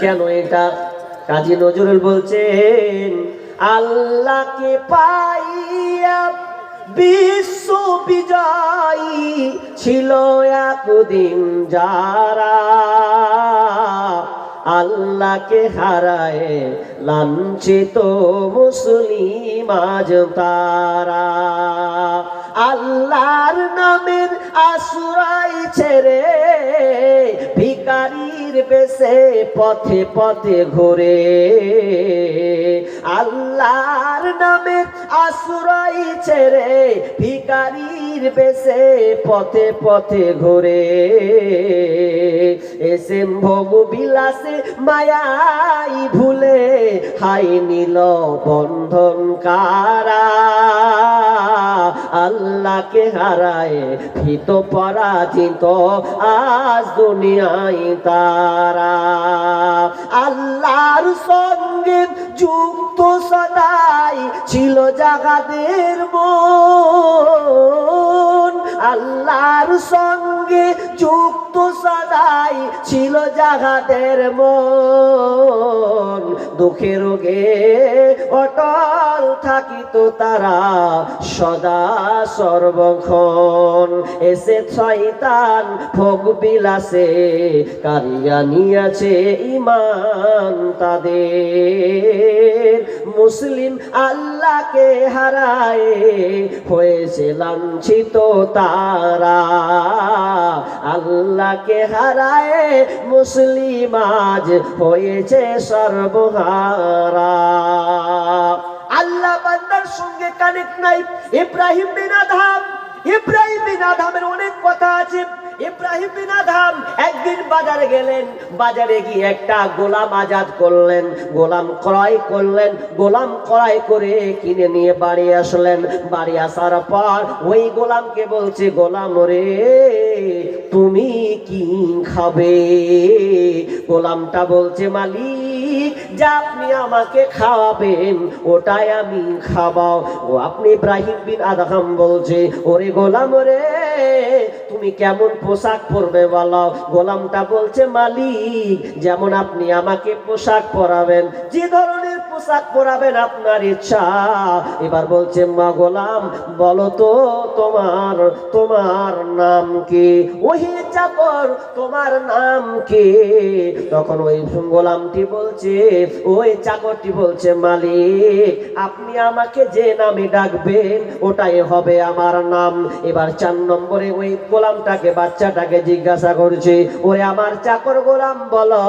কেন এটা? কাজী নজরুল বলছেন, আল্লাহকে পাইয়া বিশ্ব বিজয়ী ছিল একদিন যারা আল্লাহকে হারায় লাঞ্ছিত মুসলিম আজ তারা। আল্লাহর নামের আশ্রয় ছেড়ে ভিকারির বেশে পথে পথে ঘুরে। আল্লাহর নামের আশ্রয় ছেড়ে ভিকারির বেশে পথে পথে ঘুরে। এসে ভোগ বিলাসে মায়াই ভুলে হাই নীল বন্ধন কারা। আল্লাহকে হারায় ভীত পরাজিত আজ দুনিয়ায় তারা। আল্লাহর সঙ্গে যুক্ত সদাই ছিল জাগাদের মন। আল্লাহর সঙ্গে যুক্ত সদাই ছিল জাগাদের মন। দুঃখে রোগে অটল থাকিত তারা সদা সর্বক্ষণ। এসে শয়তান ভোগ বিলাসে কারিয়া নিয়েছে ইমান তাদের। মুসলিম আল্লাহকে হারায় হয়েছে লাঞ্ছিত তারা আল্লাহকে হারায় মুসলিম আজ হয়েছে সর্বহারা। আল্লাহ বান্দার সঙ্গে কানেক্ট নাই। ইব্রাহিম বিনা আধাম ইব্রাহিম বিন আধামের অনেক কথা আছে। ইব্রাহিম বিন আধাম একদিন বাজারে গেলেন, বাজারে গিয়ে একটা গোলাম আজাদ করলেন, গোলাম ক্রয় করলেন, গোলাম ক্রয় করে কিনে নিয়ে বাড়ি আসলেন। বাড়ি আসার পর ওই গোলামকে বলছে, গোলাম রে, তুমি কি খাবে? গোলামটা বলছে, মালিক যা আপনি আমাকে খাওয়াবেন, ওটাই আমি খাবাও ও আপনি ইব্রাহিম বিন আদহাম বলছে, ওরে গোলাম রে, তুমি কেমন পোশাক পরবে বলো? গোলামটা বলছে, মালিক, যেমন আপনি আমাকে পোশাক পরাবেন, যে ধরনের পোশাক পরাবেন আপনার ইচ্ছা। এবার বলছে, মা গোলাম, বলো তো তোমার তোমার নাম কি? ওহি চাকর, তোমার নাম কি? তখন ওই গোলামটি বলছে, ওই চাকরটি বলছে, মালিক, আপনি আমাকে যে নামে ডাকবেন, ওটাই হবে আমার নাম। এবার চার নম্বরে ওই গোলামটাকে, বাচ্চাটাকে জিজ্ঞাসা করছে, ওরে আমার চাকর গোলাম, বলো,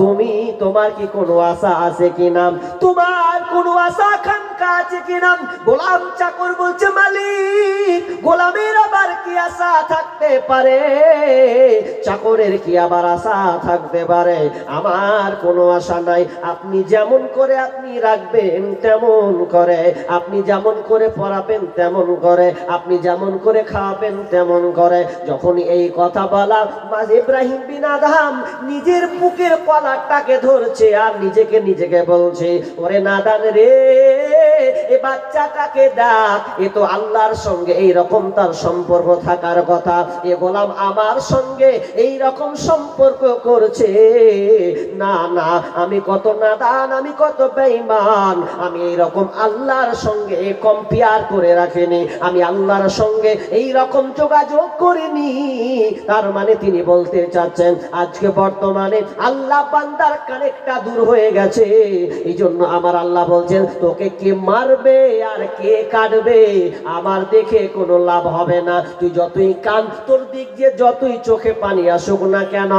তুমি তোমার কি কোনো আশা আছে কি নাম তোমার কোনো আশা আকাঙ্ক্ষা আছে কি নাম গোলাম চাকর বলছে, মালিক, গোলামের আবার কি আশা থাকতে পারে? চাকরের কি আবার আশা থাকতে পারে? আমার কোনো আশা নাই। আপনি যেমন করে আপনি রাখবেন তেমন করে। আপনি যেমন করে পড়াবেন তেমন করে। আপনি যেমন করে খাওয়াবেন তেমন করে। যখন এই কথা বলা, মাঝ ইব্রাহিম বিন আদহাম নিজের বুকের কলারটাকে ধরছে আর নিজেকে নিজেকে বলছে ওরে নাদান রে, এ বাচ্চাটাকে ডাক। এ তো আল্লাহর সঙ্গে এই রকম তার সম্পর্ক থাকার কথা। এ গোলাম আমার সঙ্গে এই রকম সম্পর্ক করছে। না না, আমি কত নাদান, আমি কত বেঈমান। আমি এই রকম আল্লাহর সঙ্গে কম্পেয়ার করে রাখিনি। আমি আল্লাহর সঙ্গে এই রকম যোগাযোগ করিনি। তার মানে তিনি বলতে চাচ্ছেন, আজকে বর্তমানে আল্লাহ বান্দার কানেকটা দূর হয়ে গেছে। এই জন্য আমার আল্লাহ বলছেন, তোকে কে মারবে আর কে কাটবে? আমার দেখে কোনো লাভ হবে না। তুই যতই কান, তোর দিক দিয়ে যতই চোখে পানি আসুক না কেন,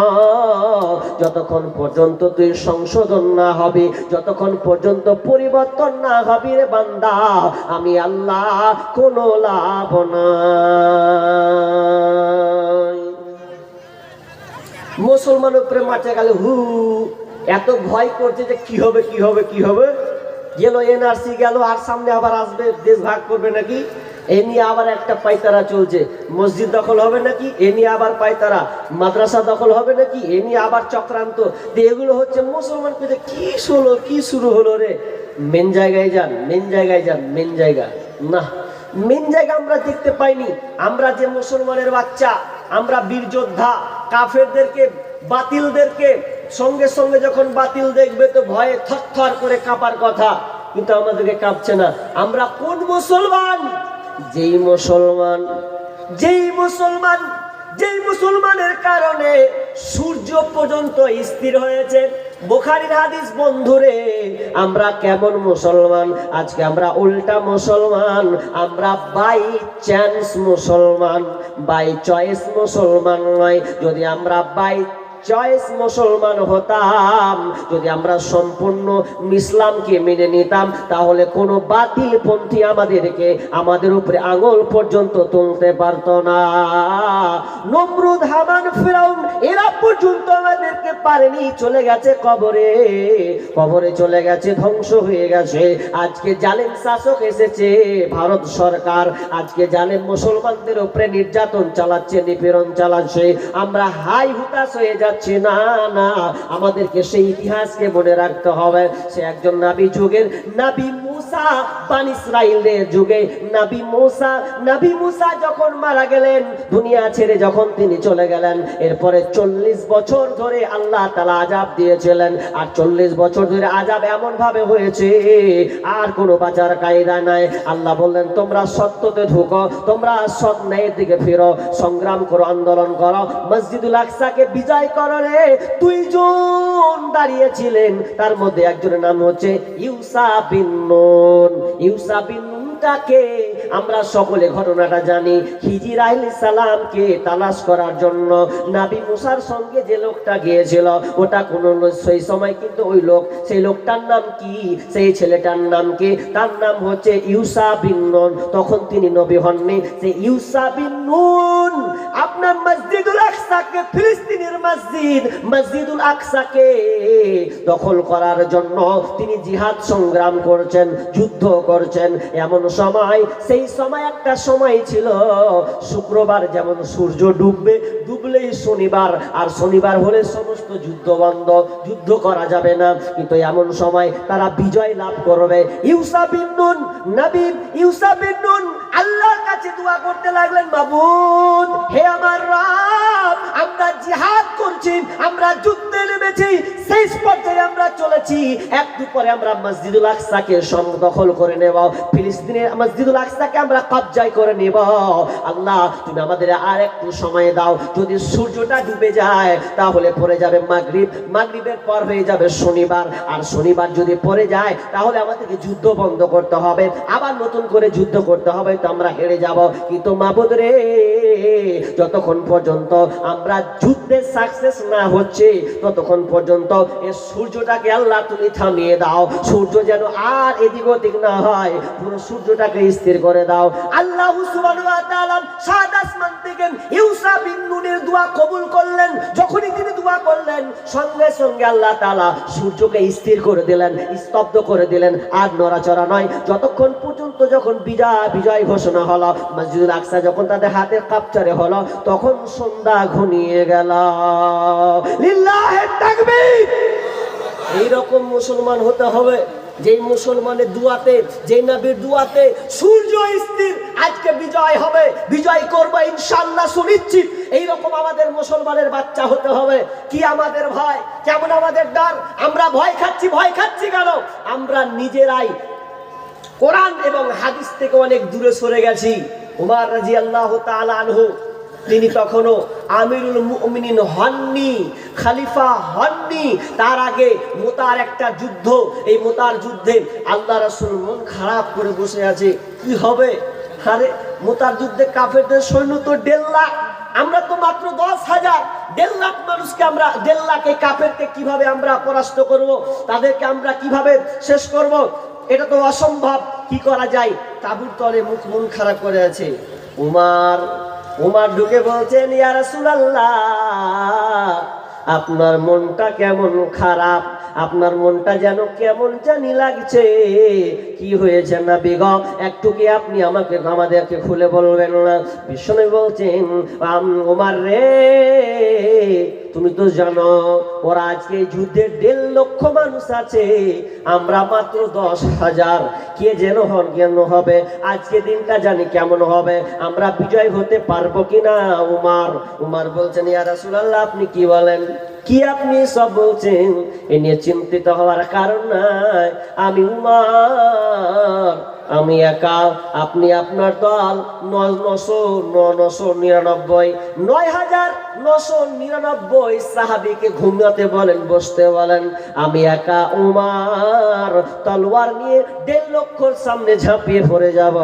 যতক্ষণ পর্যন্ত তুই সংশোধন না হবে, যতক্ষণ পর্যন্ত পরিবর্তন না হবে রে বান্দা, আমি আল্লাহ কোনো লাভ না মুসলমান উপরে মাঠে গেলে হু। এত ভয় করছে যে কি হবে কি হবে কি হবে? গেল এনআরসি, গেল, আর সামনে আবার আসবে, দেশ ভাগ করবে নাকি? এ নিয়ে আবার একটা পাইতারা চলছে। মসজিদ দখল হবে নাকি? এ নিয়ে আবার পাইতারা মাদ্রাসা দখল হবে নাকি? এ নিয়ে আবার চক্রান্ত। এগুলো হচ্ছে মুসলমান পেতে কি হলো কি শুরু হলো রে? মেন জায়গায় যান, মেন জায়গায় যান, মেন জায়গা। না, মেন জায়গা আমরা দেখতে পাইনি। আমরা যে মুসলমানের বাচ্চা, আমরা বীর যোদ্ধা, কাফেরদেরকে, বাতিলদেরকে সঙ্গে সঙ্গে যখন বাতিল দেখবে তো ভয়ে থরথর করে কাঁপার কথা। কিন্তু আমাদেরকে কাঁপছে না। আমরা কোন মুসলমান? যেই মুসলমান যেই মুসলমান, যেই মুসলমানের কারণে সূর্য পর্যন্ত স্থির হয়েছে। বোখারির হাদিস, বন্ধুরে, আমরা কেমন মুসলমান? আজকে আমরা উল্টা মুসলমান। আমরা বাই চান্স মুসলমান। বাই চয়েস মুসলমান নয়। যদি আমরা বাই চয়েস মুসলমান হতাম। যদি আমরা সম্পূর্ণ ইসলামকে মেনে নিতাম, তাহলে কোনো বাতিল পন্থী আমাদেরকে আমাদের উপরে আঙুল পর্যন্ত তুলতে পারতো না। নমরুদ, হামান, ফেরাউন, এরা পর্যন্ত আমাদেরকে পারেনি। চলে গেছে কবরে। কবরে চলে গেছে, ধ্বংস হয়ে গেছে। আজকে জালেম শাসক এসেছে, ভারত সরকার। আজকে জালেম মুসলমানদের উপরে নির্যাতন চালাচ্ছে, নিপীড়ন চালাচ্ছে। আমরা হাই হুতাশ হয়ে যাচ্ছি। না না। আমাদেরকে সেই ইতিহাসকে মনে রাখতে হবে। সে একজন নাবি যুগের নাবি মুসা, বান ইসরাইলের যুগে নাবি মুসা। নাবি মুসা যখন মারা গেলেন, দুনিয়া ছেড়ে যখন তিনি চলে গেলেন, এরপরে চল্লিশ বছর ধরে আল্লাহ তালা আজাব দিয়েছিলেন। আর চল্লিশ বছর ধরে আজাব এমন ভাবে হয়েছে, আর কোনো বাঁচার কায়দা নাই। আল্লাহ বললেন, তোমরা সত্যতে ঢুকো, তোমরা সৎ ন্যায়ের দিকে ফিরো, সংগ্রাম করো, আন্দোলন করো, মসজিদুল আকসাকে বিজয় করো রে দুইজন দাঁড়িয়েছিলেন। তার মধ্যে একজনের নাম হচ্ছে ইউসা বিন ইউসা বিন নুনটাকে আমরা সকলে ঘটনাটা জানি। হিজির আইলি সালামকে তালাশ করার জন্য নাবি মুসার সঙ্গে যে লোকটা গিয়েছিল, ওটা কোন সেই সময় কিন্তু ওই লোক, সেই লোকটার নাম কি? সেই ছেলেটার নাম কি? তার নাম হচ্ছে ইউসা বিন নুন। তখন তিনি নবী হননি। সেই ইউসা বিন নুন আপনার মসজিদুল আকসাকে, ফিলিস্তিনের মসজিদ, মসজিদুল আকসাকে দখল করার জন্য তিনি জিহাদ সংগ্রাম করছেন, যুদ্ধ করছেন। এমন সময়, সেই সময় একটা সময় ছিল। শুক্রবার যেমন সূর্য ডুববে, ডুবলেই শনিবার। আর শনিবার হলে সমস্ত যুদ্ধ বন্ধ, যুদ্ধ করা যাবে না। কিন্তু এমন সময় তারা বিজয় লাভ করবে। ইউসা বিন নুন, নবী ইউসা আল্লাহর কাছে দোয়া করতে লাগলেন, মাবুদ, হে আমার রাব, আমরা জিহাদ করছি, আমরা যুদ্ধে নেমেছি, শেষ পর্যায়ে আমরা চলেছি। একটু পরে আমরা মসজিদুল আকসাকে দখল করে নেব, ফিলিস্তিনের মসজিদুল আকসাকে আমরা কবজায় করে নেব। আল্লাহ, তুমি আমাদের আর একটু সময় দাও, যদি সূর্যটা ডুবে যায়, তাহলে পড়ে যাবে মাগরিব। মাগরিবের পর হয়ে যাবে শনিবার, আর শনিবার যদি পড়ে যায়, তাহলে আমাদেরকে যুদ্ধ বন্ধ করতে হবে, আবার নতুন করে যুদ্ধ করতে হবে। তো আমরা হেরে যাব। কিন্তু মাবুদ রে, যতক্ষণ পর্যন্ত আমরা যুদ্ধে সাকসেস না হচ্ছে, ততক্ষণ পর্যন্ত এই সূর্যটাকে আল্লাহ তুমি থামিয়ে দাও। সূর্য যেন আর এদিক ওদিক না হয়, পুরো সূর্যটাকে স্থির করে দাও। আল্লাহ কবুল করলেন। যখনই তিনি করলেন, সঙ্গে সঙ্গে আল্লাহ তাআলা সূর্যকে স্থির করে দিলেন, স্তব্ধ করে দিলেন। আর নড়াচড়া নয়, যতক্ষণ পর্যন্ত যখন বিজয় বিজয় ঘোষণা হলো, মসজিদুল আকসা যখন তাদের হাতে কাপচারে হলো, তখন সন্ধ্যা ঘনিয়ে গেল। এইরকম মুসলমান হতে হবে, যেই মুসলমানের দুয়াতে, যেই নবীর দুয়াতে সূর্য স্থির, আজকে বিজয় হবে, বিজয় করব ইনশাল্লাহ সুনিশ্চিত। এইরকম আমাদের মুসলমানের বাচ্চা হতে হবে। কি আমাদের ভয়? কেমন আমাদের ডর? আমরা ভয় খাচ্ছি ভয় খাচ্ছি কেন? আমরা নিজেরাই কোরআন এবং হাদিস থেকে অনেক দূরে সরে গেছি। উমার রাজি আল্লাহ আনহু, তিনি তখনও আমিরুল মুমিনিন হননি, খালিফা হননি। তার আগে মোতার একটা যুদ্ধ, এই মোতার যুদ্ধে আল্লাহ রাসূল মন খারাপ করে বসে আছে। কি হবে? আরে, মোতার যুদ্ধে কাফেরদের সৈন্য তো দেড় লাখ। আমরা তো মাত্র দশ হাজার। দেড় লাখ মানুষকে আমরা, দেড় লাখে কাফেরকে কীভাবে আমরা পরাস্ত করব? তাদেরকে আমরা কীভাবে শেষ করব? এটা তো অসম্ভব, কি করা যায়? তাবুর তলে মুখ মন খারাপ করে আছে। উমার উমার ঢুকে বলছেন ইয়ারা রাসূলুল্লাহ। আপনার মনটা কেমন খারাপ? আপনার মনটা যেন কেমন জানি লাগছে। কি হয়েছে না বেগম একটু কি আপনি আমাকে, আমাদেরকে খুলে বলবেন না? বিষ্ণু বলছেন ওমার রে, তুমি তো জানো, ওরা আজকে যুদ্ধে দেড় লক্ষ মানুষ আছে। আমরা মাত্র দশ হাজার। কে যেন হন কেন হবে? আজকে দিনটা জানি কেমন হবে। আমরা বিজয় হতে পারব কিনা, উমার? উমার বলছেন, ইয়া রাসূলুল্লাহ, আপনি কি বলেন? কি আপনি সব বলছেন? এ নিয়ে চিন্তিত হওয়ার কারণ নাই। আমি উমার। আমি একা, আপনি আপনার দল নশো নশো নিরানব্বই, নয় হাজার নশো নিরানব্বই সাহাবিকে ঘুমাতে বলেন, বসতে বলেন, আমি একা উমার তলোয়ার নিয়ে দেড় লক্ষর সামনে ঝাঁপিয়ে পড়ে যাব,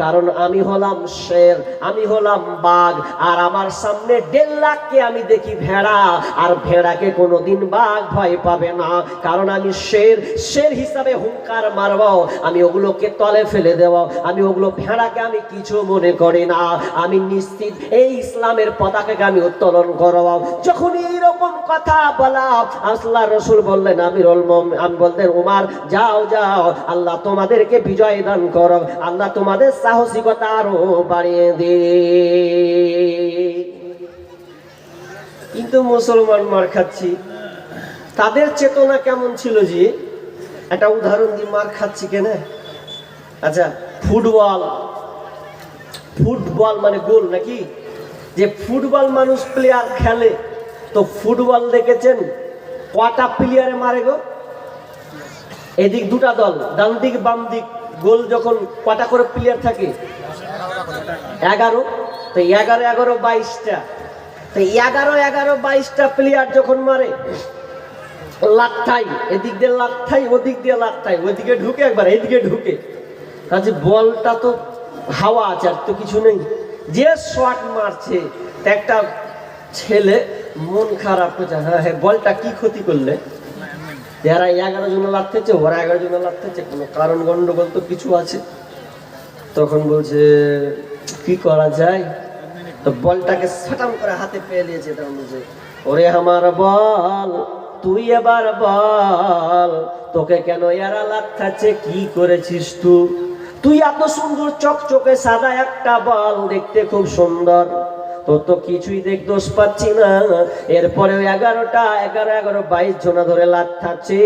কারণ আমি হলাম শের, আমি হলাম বাঘ, আর আমার সামনে দেড় লাখকে আমি দেখি ভেড়া, আর ভেড়াকে কোনোদিন বাঘ ভয় পাবে না, কারণ আমি শের শের হিসাবে হুঙ্কার মারব, আমি ওগুলোকে তলে ফেলে দেওয়া। আমি ওগুলো ভেড়াকে আমি কিছু মনে করি না। আমি নিশ্চিত এই ইসলামের পতাকাকে আমি উত্তোলন করব। যখন এইরকম কথা বলা আসলা রসুল বললেন, আমিরুল আমি বলতেন উমার, যাও যাও, আল্লাহ তোমাদেরকে বিজয় দান করো। আল্লাহ তোমাদের সাহসিকতা আরও বাড়িয়ে দে। কিন্তু মুসলমান মার খাচ্ছি। তাদের চেতনা কেমন ছিল যে একটা উদাহরণ দিয়ে মার খাচ্ছি কেন? আচ্ছা ফুটবল। ফুটবল মানে গোল নাকি? যে ফুটবল মানুষ প্লেয়ার খেলে, তো ফুটবল দেখেছেন? কটা প্লেয়ারে মারে গো? এদিক দুটা দল, ডান দিক, বাম দিক, গোল যখন কটা করে প্লেয়ার থাকে? এগারো। তো এগারো এগারো, বাইশটা। তো এগারো এগারো, বাইশটা প্লেয়ার যখন মারে, লাত্থাই, এদিক দিয়ে লাত্থাই, ওদিক দিয়ে লাত্থাই ওদিকে ঢুকে একবার, এদিকে ঢুকে। কাজে বলটা তো হাওয়া আছে, আর তো কিছু নেই। যে শট মারছে একটা ছেলে মন খারাপ করছে হ্যাঁ হ্যাঁ বলটা কি ক্ষতি করলে? যারা এগারো জন লাগতেছে ওরা এগারো জন লাগতেছে কোনো কারণ গন্ডগোল তো কিছু আছে। তখন বলছে, কি করা যায়? তো বলটাকে সাটাম করে হাতে পেয়ে নিয়েছে, তখন বলছে, ওরে আমার বল, তুই এবার বল, তোকে কেন এরা লাগতাছে কি করেছিস তুই? তুই এত সুন্দর চকচকে সাদা একটা বল দেখতে খুব সুন্দর। তোর তো কিছুই দেখ দোষ পাচ্ছি না। এরপরে এগারোটা, এগারো এগারো, বাইশ জনা ধরে লাথাচ্ছে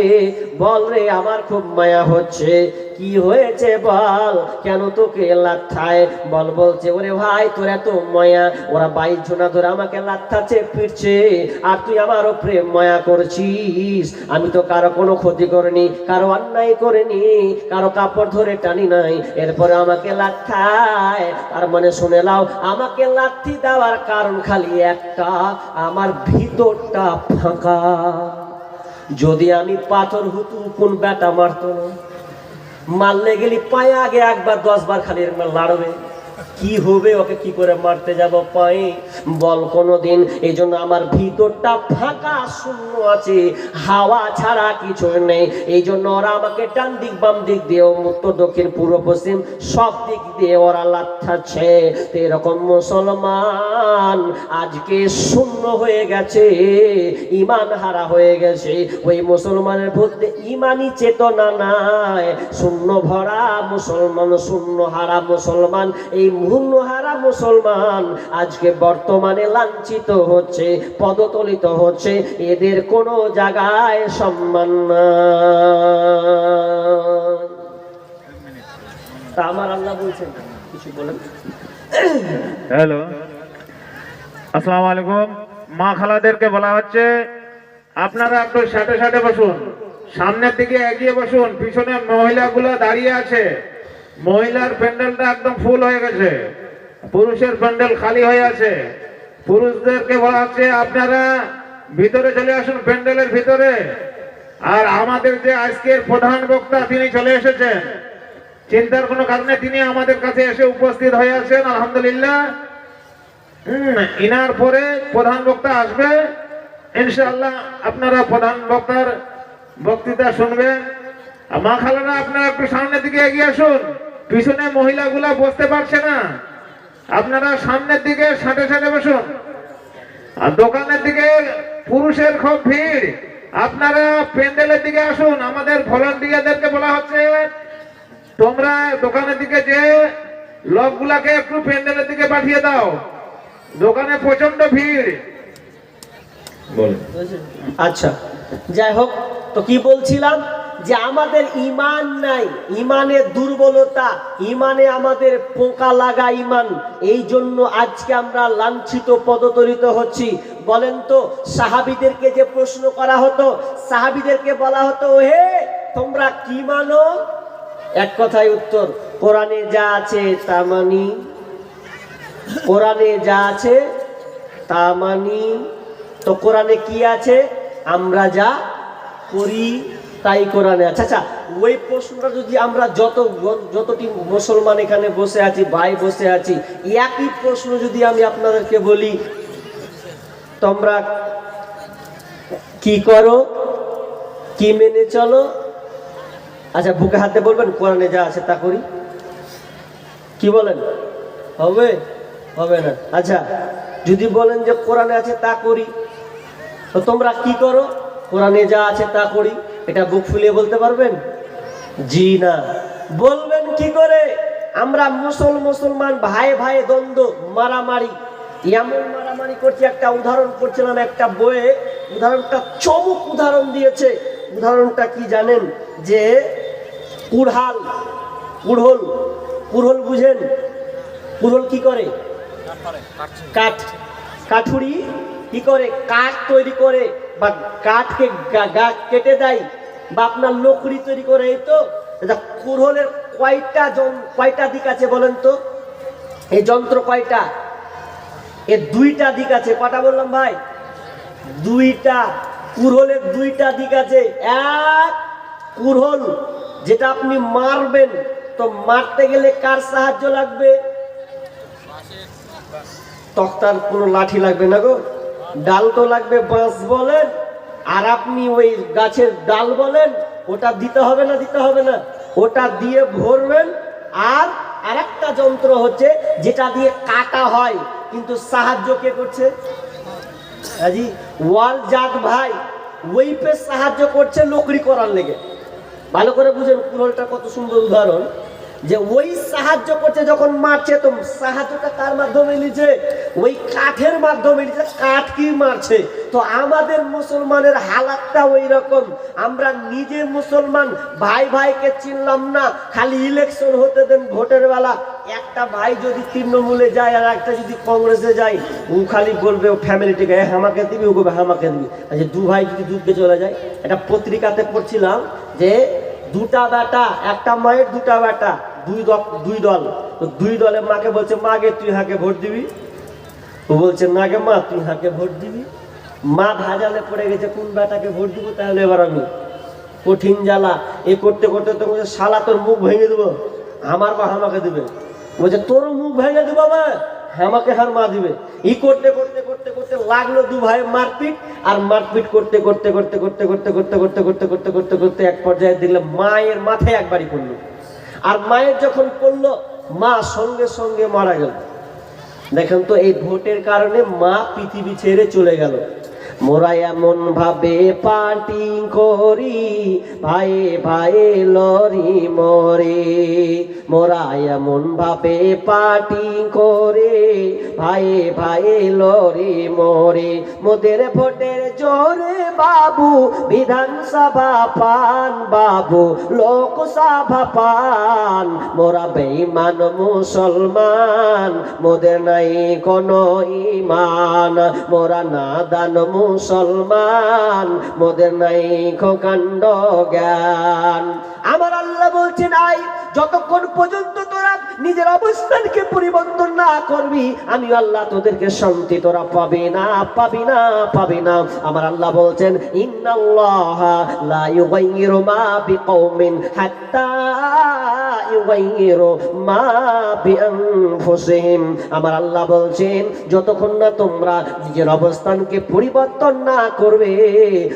বল রে, আমার খুব মায়া হচ্ছে। কি হয়েছে বল? কেন তোকে লাথায়? বল বলছে, ওরে ভাই, তোর এত মায়া। ওরা বাইশ জনা ধরে আমাকে লাথাচ্ছে, ফিরছে। আর তুই আমারও প্রেম মায়া করছিস। আমি তো কারও কোনো ক্ষতি করিনি, কারও অন্যায় করিনি, কারও কাপড় ধরে টানি নাই। এরপরে আমাকে লাথায়। তার মানে শুনে লাও আমাকে লাথি দেওয়ার কারণ খালি একটা, আমার ভিতরটা ফাঁকা। যদি আমি পাথর হতু কোন ব্যাটা মারতো না মারলে গেলি পায়ে আগে একবার দশ বার খালি লাড়বে। কি হবে? ওকে কি করে মারতে যাব পায়ে বল কোনো দিন এই জন্য আমার ভিতরটা ফাঁকা শূন্য আছে। হাওয়া ছাড়া কিছু নেই। এই জন্য ওরা আমাকে ডান দিক, বাম দিক দিয়ে উত্তর, দক্ষিণ, পূর্ব, পশ্চিম, সব দিক দিয়ে ওরা লাথাচ্ছে তো এরকম মুসলমান আজকে শূন্য হয়ে গেছে। ইমান হারা হয়ে গেছে। ওই মুসলমানের মধ্যে ইমানই চেতনা নাই। শূন্য ভরা মুসলমান, শূন্য হারা মুসলমান, এই শূন্য হারা মুসলমান আজকে বর্তমানে লাঞ্ছিত হচ্ছে, পদতলিত হচ্ছে, এদের কোনো জায়গায় সম্মান তা আমার আল্লাহ বলছেন, কিছু বলেন। হ্যালো। আসসালামু আলাইকুম। মা খালাদেরকে বলা হচ্ছে, আপনারা একটু সাথে সাথে বসুন। সামনের দিকে এগিয়ে বসুন, পিছনে মহিলাগুলো দাঁড়িয়ে আছে। মহিলার প্যান্ডেলটা একদম ফুল হয়ে গেছে। পুরুষের প্যান্ডেল খালি হয়ে আছে। পুরুষদেরকে বলা হচ্ছে আপনারা ভিতরে চলে আসুন প্যান্ডেলের ভিতরে। আর আমাদের যে আজকের প্রধান বক্তা তিনি চলে এসেছেন। চিন্তার কোনো কারণে তিনি আমাদের কাছে এসে উপস্থিত হয়ে আছেন আলহামদুলিল্লাহ। হুম, ইনার পরে প্রধান বক্তা আসবে। ইনশাআল্লাহ আপনারা প্রধান বক্তার বক্তৃতা শুনবেন। মা খালারা আপনারা একটু সামনের দিকে এগিয়ে আসুন। পিছনে মহিলাগুলা বসতে পারছে না। আপনারা সামনের দিকে সাঁটে সাঁটে বসুন। আর দোকানের দিকে পুরুষের খুব ভিড়। আপনারা প্যান্ডেলের দিকে আসুন। আমাদের ভলান্টিয়ারদেরকে বলা হচ্ছে তোমরা দোকানের দিকে যে লোকগুলাকে একটু প্যান্ডেলের দিকে পাঠিয়ে দাও। দোকানে প্রচণ্ড ভিড়। বলে আচ্ছা যাই হোক তো কি বলছিলাম? যে আমাদের ইমান নাই, ইমানের দুর্বলতা, ইমানে আমাদের পোকা লাগা ইমান, এই জন্য আজকে আমরা লাঞ্ছিত পদতরিত হচ্ছি। বলেন তো, সাহাবিদেরকে যে প্রশ্ন করা হতো, সাহাবিদেরকে বলা হতো হে তোমরা কি মানো? এক কথায় উত্তর, কোরআনে যা আছে তা মানি। কোরআনে যা আছে তা মানি। তো কোরআনে কি আছে? আমরা যা করি, তাই কোরআনে আছে আচ্ছা ওই প্রশ্নটা যদি আমরা যত যতটি মুসলমান এখানে বসে আছি, ভাই বসে আছি, একই প্রশ্ন যদি আমি আপনাদেরকে বলি, তোমরা কি করো? কি মেনে চলো? আচ্ছা বুকে হাতে বলবেন, কোরআনে যা আছে তা করি। কি বলেন? হবে? হবে না। আচ্ছা যদি বলেন যে কোরআনে আছে তা করি, তো তোমরা কি করো? কোরআনে যা আছে তা করি। এটা বুক ফুলিয়ে বলতে পারবেন? জি না। বলবেন কি করে? আমরা মুসল মুসলমান ভাই ভাই দ্বন্দ্ব মারামারি এমন মারামারি করছি একটা উদাহরণ করছিলাম একটা বইয়ে। উদাহরণটা চমক উদাহরণ দিয়েছে। উদাহরণটা কি জানেন? যে কুড়হাল কুড়হল কুড়হল বুঝেন? কুড়হল কি করে? কাঠ কাঠুরি কি করে? কাঠ তৈরি করে। বা কাঠকে গা- গা- কেটে দেয় বা আপনার লকড়ি তৈরি করে, এই তো? এটা কুড়হলের কয়টা কয়টা দিক আছে বলেন তো? এই যন্ত্র কয়টা? এর দুইটা দিক আছে। কটা বললাম ভাই? দুইটা। কুড়হলের দুইটা দিক আছে। এক কুড়হল যেটা আপনি মারবেন, তো মারতে গেলে কার সাহায্য লাগবে? তক্তার কোনো লাঠি লাগবে না গো? ডাল তো লাগবে বাঁশ বলেন, আর আপনি ওই গাছের ডাল বলেন, ওটা দিতে হবে না, দিতে হবে না। ওটা দিয়ে ভরবেন, আর আরেকটা যন্ত্র হচ্ছে যেটা দিয়ে কাটা হয়। কিন্তু সাহায্য কে করছে? ভাই, ওই পে সাহায্য করছে নকরি করার লেগে। ভালো করে বুঝেন কুরলটা কত সুন্দর উদাহরণ। যে ওই সাহায্য করছে যখন মারছে, তো সাহায্যটা কার মাধ্যমে নিচ্ছে ওই কাঠের মাধ্যমে নিচ্ছে কাঠ কি মারছে? তো আমাদের মুসলমানের হালাতটা ওই রকম আমরা নিজে মুসলমান, ভাই ভাইকে চিনলাম না। খালি ইলেকশন হতে দেন ভোটের বেলা। একটা ভাই যদি তৃণমূলে যায় আর একটা যদি কংগ্রেসে যায়, ও খালি বলবে, ও ফ্যামিলিটিকে হ্যাঁ আমাকে দিবি ও বলবে আমাকে দিবি। আচ্ছা দু ভাই যদি দুধকে চলে যায়, একটা পত্রিকাতে পড়ছিলাম যে, দুটা বেটা, একটা মায়ের দুটা বেটা। দুই দল দুই দল দুই দলে মাকে বলছে মাকে তুই হাকে ভোট দিবি ও বলছে না গে মা তুই হাকে ভোট দিবি মা ভাজালে পড়ে গেছে কোন বেটাকে ভোট দিব তাহলে এবার আমি কঠিন জ্বালা এ করতে করতে তো বলছে শালা তোর মুখ ভেঙে দেবো আমার বা আমাকে দিবে বলছে তোর মুখ ভেঙে দেবো মা আমাকে হার মা দিবে ই করতে করতে করতে করতে লাগল দু ভাই মারপিট আর মারপিট করতে করতে করতে করতে করতে করতে করতে করতে করতে করতে করতে এক পর্যায়ে দিলে মায়ের মাথায় একবারই পড়ল আর মায়ের যখন পড়ল, মা সঙ্গে সঙ্গে মারা গেল। দেখেন তো, এই ভোটের কারণে মা পৃথিবী ছেড়ে চলে গেল। মোরা এমন ভাবে পার্টি করি ভাই ভাই লরি মরে। মোরা এমন ভাবে পার্টি করে ভাই ভাই লরি মরে। মোদের ভোটের জোরে বাবু, বিধানসভা পান বাবু, লোকসভা পান। মোরা বেঈমান মুসলমান, মোদের নাই কোনো ইমান মোরা নাদান মুসলমান মোদের নাই খোকাণ্ড জ্ঞান। আমার আল্লাহ বলছেন আই যতক্ষণ পর্যন্ত তোরা নিজের অবস্থানকে পরিবর্তন না করবি, আমি আল্লাহ তোদেরকে শান্তি তোরা পাবে না, পাবি না পাবি না। আমার আল্লাহ বলছেন লা মা আমার আল্লাহ বলছেন, যতক্ষণ না তোমরা নিজের অবস্থানকে পরিবর্তন না করবে,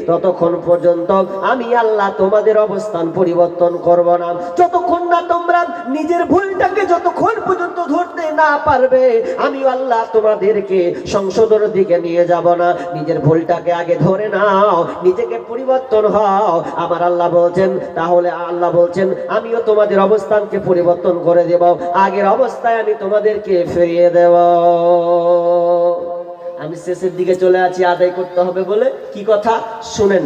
ততক্ষণ পর্যন্ত আমি আল্লাহ তোমাদের অবস্থান পরিবর্তন করব না। যতক্ষণ না তোমরা নিজের ভুলটাকে যতক্ষণ পর্যন্ত ধরতে না পারবে আমি আল্লাহ তোমাদেরকে সংশোধনের দিকে নিয়ে যাব না। নিজের ভুলটাকে আগে ধরে নাও, নিজেকে পরিবর্তন হও। আমার আল্লাহ বলছেন, তাহলে আল্লাহ বলছেন, আমিও তোমাদের অবস্থানকে পরিবর্তন করে দেব। আগের অবস্থায় আমি তোমাদেরকে ফিরিয়ে দেব। আমি শেষের দিকে চলে আছি, আদায় করতে হবে বলে। কি কথা? শুনেন।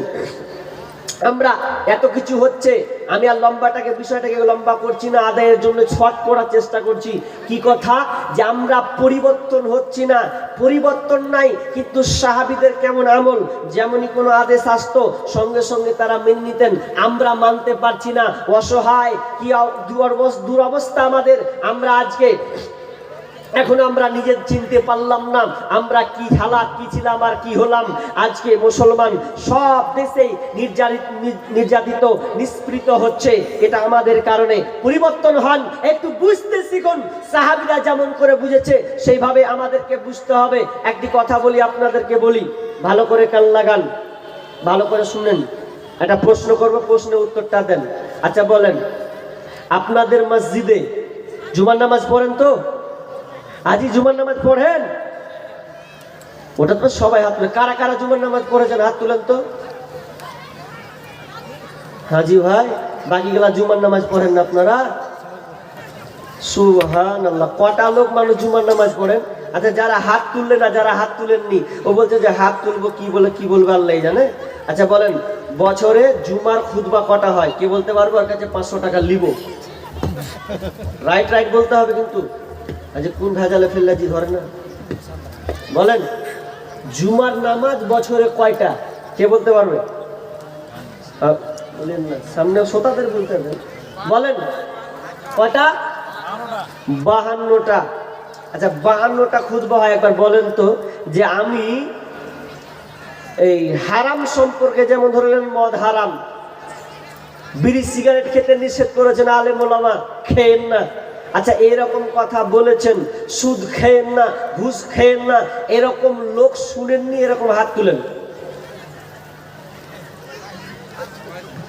আমরা এত কিছু হচ্ছে, আমি আর লম্বাটাকে, বিষয়টাকে লম্বা করছি না, আদায়ের জন্য ছট করার চেষ্টা করছি। কি কথা? যে আমরা পরিবর্তন হচ্ছি না। পরিবর্তন নাই, কিন্তু সাহাবিদের কেমন আমল? যেমনই কোনো আদেশ আসতো, সঙ্গে সঙ্গে তারা মেনে নিতেন। আমরা মানতে পারছি না। অসহায়, কি দুরবস্থা আমাদের। আমরা আজকে এখন আমরা নিজের চিনতে পারলাম না, আমরা কি হালাত কি ছিলাম আর কি হলাম। আজকে মুসলমান সব দেশেই নির্যাতিত নির্যাতিত, নিষ্পৃত হচ্ছে। এটা আমাদের কারণে পরিবর্তন হন, একটু বুঝতে শিখুন। সাহাবিরা যেমন করে বুঝেছে, সেইভাবে আমাদেরকে বুঝতে হবে। একটি কথা বলি, আপনাদেরকে বলি। ভালো করে কান লাগান, ভালো করে শুনেন। একটা প্রশ্ন করব, প্রশ্নের উত্তরটা দেন। আচ্ছা বলেন, আপনাদের মসজিদে জুমার নামাজ পড়েন তো? আজই জুমার নামাজ পড়েন? ওটা তো সবাই হাত কারা কারা জুমার নামাজ পড়েছেন? হাত তুলেন তো। হাজি ভাই বাকিগুলা জুমার নামাজ পড়েন না আপনারা? সুহান আল্লাহ কটা লোক মানুষ জুমার নামাজ পড়েন? আচ্ছা যারা হাত তুললেন না, যারা হাত তুলেননি, ও বলছে যে হাত তুলবো, কি বলে, কি বলব আল্লাহ জানে। আচ্ছা বলেন, বছরে জুমার খুদবা কটা হয়? কে বলতে পারব? ওর কাছে পাঁচশো টাকা লিবো। রাইট রাইট বলতে হবে কিন্তু। আচ্ছা কোন ভেজালে ফেললে জি ধরে না? বলেন, জুমার নামাজ বছরে কয়টা? কে বলতে পারবে? বলেন না সামনে শ্রোতাদের বলতে হবে। বলেন, কয়টা? বাহান্নটা। আচ্ছা বাহান্নটা খুঁজবো হয় একবার বলেন তো, যে আমি এই হারাম সম্পর্কে যেমন ধরলেন মদ হারাম, বিড়ি সিগারেট খেতে নিষেধ করেছেন আলেম ওলামা খেয়েন না। আচ্ছা এরকম কথা বলেছেন, সুদ খেয়েন না, ঘুষ খেয়েন না, এরকম লোক শুনেননি, এরকম হাত তুলেন।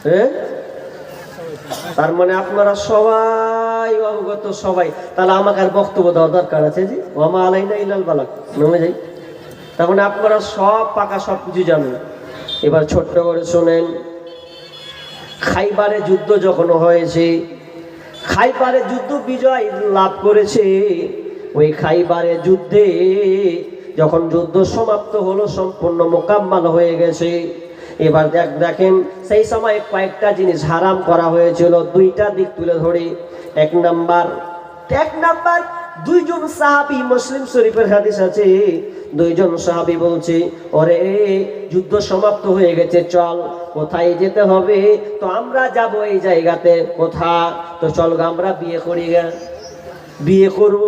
হ্যাঁ? তার মানে আপনারা সবাই, অবগত সবাই, তাহলে আমাকে আর বক্তব্য দেওয়ার দরকার আছে জি? ওমা আলাই না ইলাল বালাক নেমে যাই তার মানে আপনারা সব পাকা সব কিছু জানেন। এবার ছোট্ট করে শোনেন, খাইবারে যুদ্ধ যখন হয়েছে খাইবারে যুদ্ধ বিজয় লাভ করেছে। ওই খাইবারে যুদ্ধে যখন যুদ্ধ সমাপ্ত হলো, সম্পূর্ণ মোকাম্মাল হয়ে গেছে। এবার দেখ, দেখেন, সেই সময় কয়েকটা জিনিস হারাম করা হয়েছিল। দুইটা দিক তুলে ধরে। এক নাম্বার এক নাম্বার দুইজন সাহাবি মুসলিম শরীফের হাদিস আছে। দুইজন সাহাবি বলছে, ওরে, যুদ্ধ সমাপ্ত হয়ে গেছে, চল, কোথায় যেতে হবে? তো আমরা যাব এই জায়গাতে কোথা তো চল আমরা বিয়ে করি গে। বিয়ে করব,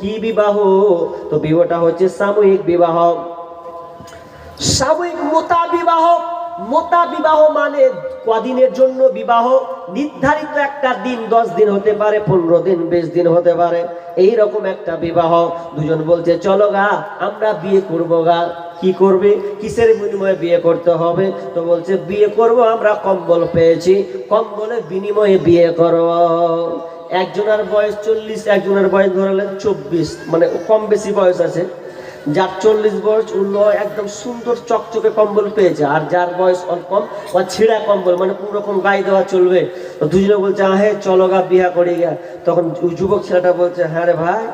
কি বিবাহ? তো বিবাহটা হচ্ছে সাময়িক বিবাহ। সাময়িক মোতা বিবাহ। মোতা বিবাহ মানে কদিনের জন্য বিবাহ, নির্ধারিত একটা দিন, দশ দিন হতে পারে, পনেরো দিন, বিশ দিন হতে পারে। এই রকম একটা বিবাহ। দুজন বলছে, চলো গা, আমরা বিয়ে করব গা। কি করবে? কিসের বিনিময়ে বিয়ে করতে হবে? তো বলছে, বিয়ে করব, আমরা কম্বল পেয়েছি। কম্বলের বিনিময়ে বিয়ে করব একজনের বয়স চল্লিশ, একজনের বয়স ধরালেন চব্বিশ মানে কম বেশি বয়স আছে। যার চল্লিশ বয়স উল্ল একদম সুন্দর চকচকে কম্বল পেয়েছে। আর যার বয়স কম ও ছিঁড়া কম্বল মানে কোন রকম গায়ে দেওয়া চলবে। তো দুজনে বলছে হ্যাঁ চলো গা, বিয়া করি গা। তখন যুবক ছেলেটা বলছে হ্যাঁ রে ভাই,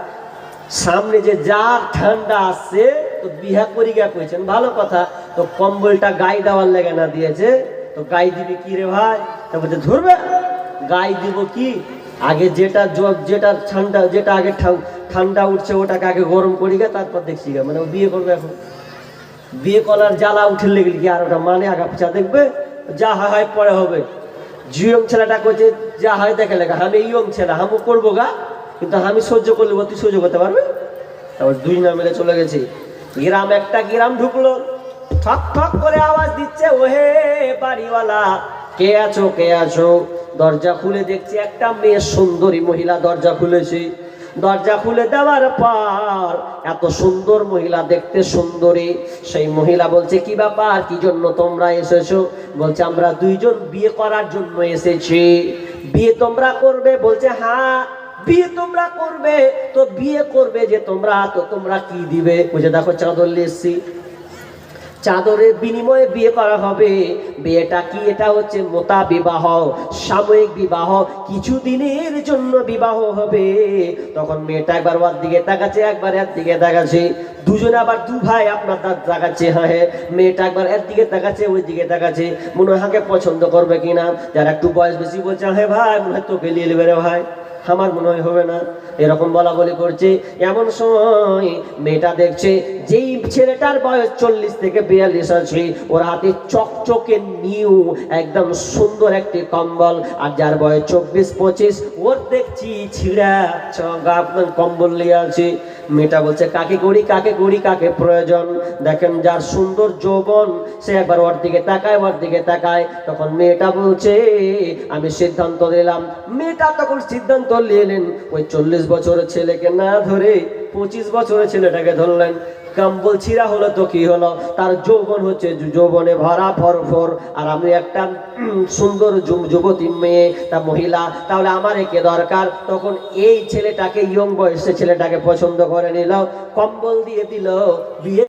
সামনে যে যার ঠান্ডা আসছে তো বিহা করি গা কইছেন ভালো কথা, তো কম্বলটা গায়ে দেওয়ার লেগে না দিয়েছে। তো গায়ে দিবি কি রে ভাই? তা বলছে, ধরবে। গায়ে দিব কি? আগে যেটা যেটা ঠান্ডা, যেটা আগে ঠান- ঠান্ডা উঠছে ওটাকে আগে গরম করি গে তারপর দেখছি গে মানে ও বিয়ে করবে এখন। বিয়ে করার জ্বালা উঠে লেগে কি আর ওটা মানে আগা পিছা দেখবে, যা হয় পরে হবে। জিয়ং ছেলেটা করছে যা হয় দেখে লেখা আমি ইয়ং ছেলে আমি করব গা, কিন্তু আমি সহ্য করলে তুই সহ্য করতে পারবে? তারপর দুই না মিলে চলে গেছি। গ্রাম একটা গ্রাম ঢুকলো। ঠক ঠক করে আওয়াজ দিচ্ছে, ওহে বাড়িওয়ালা, কে আছো কে আছো? দরজা খুলে দেখছি একটা মেয়ে সুন্দরী মহিলা দরজা খুলেছে। দরজা খুলে দেওয়ার পর এত সুন্দর মহিলা দেখতে সুন্দরী। সেই মহিলা বলছে, কি ব্যাপার? কি জন্য তোমরা এসেছ? বলছে, আমরা দুইজন বিয়ে করার জন্য এসেছি। বিয়ে তোমরা করবে? বলছে হ্যাঁ বিয়ে তোমরা করবে। তো বিয়ে করবে যে তোমরা, তো তোমরা কি দিবে? বুঝে দেখো, চাদর নিয়ে এসছি চাদরের বিনিময়ে বিয়ে করা হবে। বিয়েটা কি? এটা হচ্ছে মোতা বিবাহ, সাময়িক বিবাহ, কিছু দিনের জন্য বিবাহ হবে। তখন মেয়েটা একবার ওর দিকে তাকাচ্ছে, একবার এর দিকে তাকাচ্ছে। দুজনে আবার দু ভাই আপনার তার তাকাচ্ছে হ্যাঁ হ্যাঁ। মেয়েটা একবার এর দিকে তাকাচ্ছে, ওই দিকে তাকাচ্ছে। মনে হয় পছন্দ করবে কিনা? যারা একটু বয়স বেশি বলছে হ্যাঁ ভাই, মনে হয় তোকে নিয়ে নেবে রে ভাই। আমার মনে হয় হবে না। এরকম বলা বলি করছে। এমন সময় মেয়েটা দেখছে, যেই ছেলেটার বয়স চল্লিশ থেকে বিয়াল্লিশ আছে ওর হাতে চকচকে নিউ, একদম সুন্দর একটি কম্বল। আর যার বয়স চব্বিশ পঁচিশ, ওর দেখছি ছিঁড়া কম্বল নিয়ে আছে। মেয়েটা বলছে, কাকে করি কাকে করি, কাকে প্রয়োজন? দেখেন যার সুন্দর যৌবন, সে একবার ওর দিকে তাকায়, ওর দিকে তাকায়। তখন মেয়েটা বলছে, আমি সিদ্ধান্ত নিলাম। মেয়েটা তখন সিদ্ধান্ত নিলেন। ওই চল্লিশ বছরের ছেলেকে না ধরে পঁচিশ বছরের ছেলেটাকে ধরলেন। কম্বল ছিঁড়া হলো তো কি হলো? তার যৌবন হচ্ছে যৌবনে ভরা ফর আর আমি একটা সুন্দর যুবতী মেয়ে, তা মহিলা। তাহলে আমার একে দরকার? তখন এই ছেলেটাকে, ইয়ং বয়সে ছেলেটাকে পছন্দ করে নিল। কম্বল দিয়ে দিল, বিয়ে